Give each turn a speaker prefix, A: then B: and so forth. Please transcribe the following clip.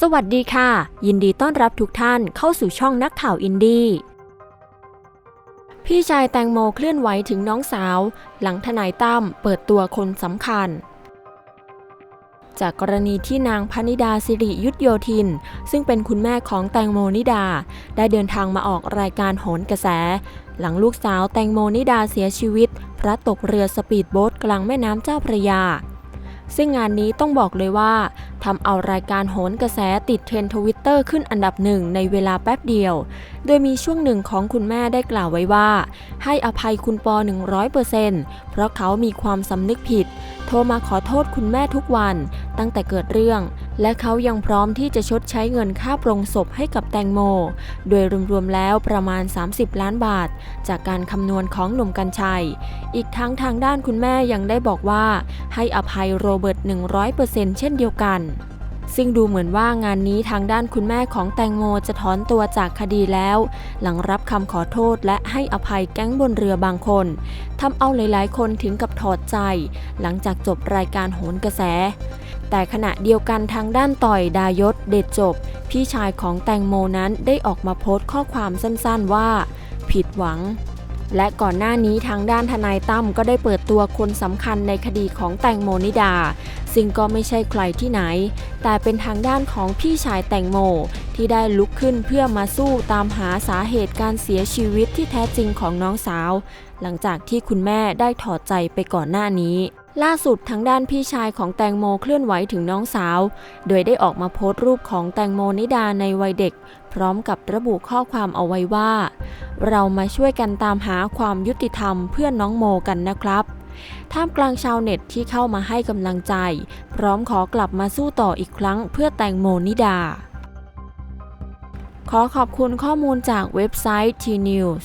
A: สวัสดีค่ะ ยินดีต้อนรับทุกท่านเข้าสู่ช่องนักข่าวอินดี้พี่ชายแตงโมเคลื่อนไหวถึงน้องสาว หลังทนายตั้มเปิดตัวคนสำคัญ จากกรณีที่นางพนิดาสิริยุทธโยธิน ซึ่งเป็นคุณแม่ของแตงโมนิดา ได้เดินทางมาออกรายการโหนกระแส หลังลูกสาวแตงโมนิดาเสียชีวิตพระตกเรือสปีดโบ๊ทกลางแม่น้ำเจ้าพระยาซึ่งงานนี้ต้องบอกเลยว่า ทำเอารายการโหนกระแสติดเทรนด์ทวิตเตอร์ขึ้นอันดับหนึ่งในเวลาแป๊บเดียว โดยมีช่วงหนึ่งของคุณแม่ได้กล่าวไว้ว่า ให้อภัยคุณปอ 100%เพราะเขามีความสำนึกผิด โทรมาขอโทษคุณแม่ทุกวัน ตั้งแต่เกิดเรื่อง และเขายังพร้อมที่จะชดใช้เงินค่าปรงศพให้กับแตงโม โดยรวมๆแล้วประมาณ 30 ล้านบาท จากการคำนวณของหนุ่มกัญชัย อีกทั้งทางด้านคุณแม่ยังได้บอกว่า ให้อภัยโรเบิร์ต 100%เช่นเดียวกันซึ่งดูเหมือนว่างานนี้ทางด้านคุณแม่ของแตงโมจะถอนตัวจากคดีแล้ว หลังรับคำขอโทษและให้อภัยแก๊งบนเรือบางคนทำเอาหลายๆ คนถึงกับถอดใจ หลังจากจบรายการโหนกระแส แต่ขณะเดียวกันทางด้านต่อยดายศเดชจบ พี่ชายของแตงโมนั้นได้ออกมาโพสต์ข้อความสั้นๆว่า ผิดหวัง และก่อนหน้านี้ทางด้านทนายตั้มก็ได้เปิดตัวคนสำคัญในคดีของแตงโมนิดา ซึ่งก็ไม่ใช่ใครที่ไหน แต่เป็นทางด้านของพี่ชายแตงโมที่ได้ลุกขึ้นเพื่อมาสู้ตามหาสาเหตุการเสียชีวิตที่แท้จริงของน้องสาว หลังจากที่คุณแม่ได้ถอดใจไปก่อนหน้านี้ ล่าสุดทางด้านพี่ชายของแตงโมเคลื่อนไหวถึงน้องสาว โดยได้ออกมาโพสต์รูปของแตงโมนิดาในวัยเด็ก พร้อมกับระบุข้อความเอาไว้ว่า เรามาช่วยกันตามหาความยุติธรรมเพื่อนน้องโมกันนะครับ ท่ามกลางชาวเน็ตที่เข้ามาให้กำลังใจ พร้อมขอกลับมาสู้ต่ออีกครั้งเพื่อแตงโมนิดา ขอขอบคุณข้อมูลจากเว็บไซต์ T-News